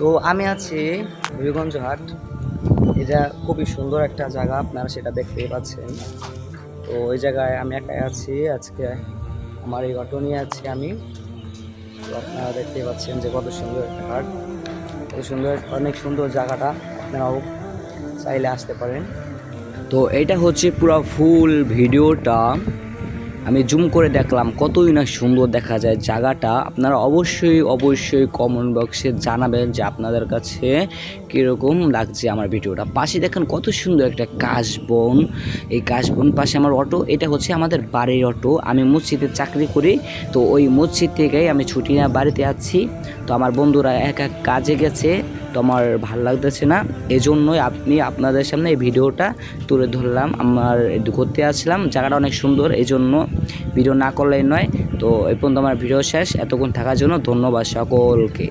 তো আমি আছি হবিগঞ্জ হাট। এটা খুবই সুন্দর একটা জায়গা, আপনারা সেটা দেখতেই পাচ্ছেন। তো ওই জায়গায় আমি একাই আছি, আজকে আমার এই অটো নিয়ে আছি আমি। তো আপনারা দেখতেই পাচ্ছেন যে কত সুন্দর একটা হাট। কত সুন্দর, অনেক সুন্দর জায়গাটা, আপনারাও চাইলে আসতে পারেন। তো এটা হচ্ছে পুরো ফুল ভিডিওটা। আমি জুম করে দেখলাম কতই না সুন্দর দেখা যায়। জায়গাটা আপনারা অবশ্যই অবশ্যই কমেন্ট বক্সে জানাবেন যে আপনাদের কাছে কীরকম লাগছে আমার ভিডিওটা। পাশে দেখেন কত সুন্দর একটা কাশবন। এই কাশবন পাশে আমার অটো, এটা হচ্ছে আমাদের বাড়ির অটো। আমি মসজিদে চাকরি করি, তো ওই মসজিদ থেকেই আমি ছুটি না বাড়িতে আছি। তো আমার বন্ধুরা এক এক কাজে গেছে। তো আমার ভালো লাগতেছে না। এজন্যই আপনি আপনাদের সামনে এই ভিডিওটা তুলে ধরলাম। আমার ঘুরতে আসলাম, জায়গাটা অনেক সুন্দর এই জন্য ভিডিও না করলেই নয়। তো এই পর্যন্ত আমার ভিডিও শেষ। এতক্ষণ থাকার জন্য ধন্যবাদ সকলকে।